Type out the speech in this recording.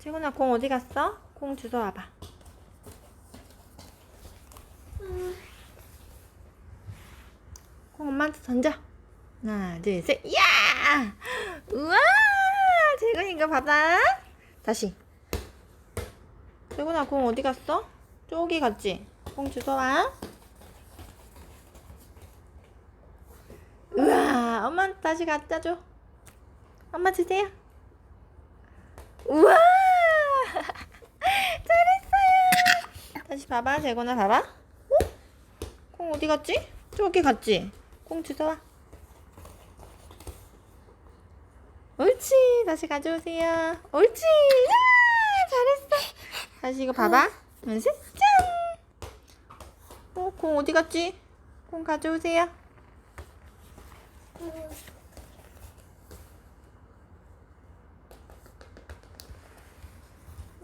재곤아 공 어디 갔어? 공 주워 와봐. 공 엄마한테 던져. 하나, 둘, 셋. 야! 우와! 재곤이 이거 봐봐. 다시. 재곤아 공 어디 갔어? 저기 갔지? 공 주워 와. 우와! 엄마한테 다시 갖다 줘. 엄마 주세요. 우와! 잘했어요. 다시 봐봐, 재곤아 봐봐. 어? 공 어디 갔지? 저기 갔지? 공 주워와. 옳지. 다시 가져오세요. 옳지. 야, 잘했어. 다시 이거 봐봐. 연습 짠. 어, 공 어디 갔지? 공 가져오세요.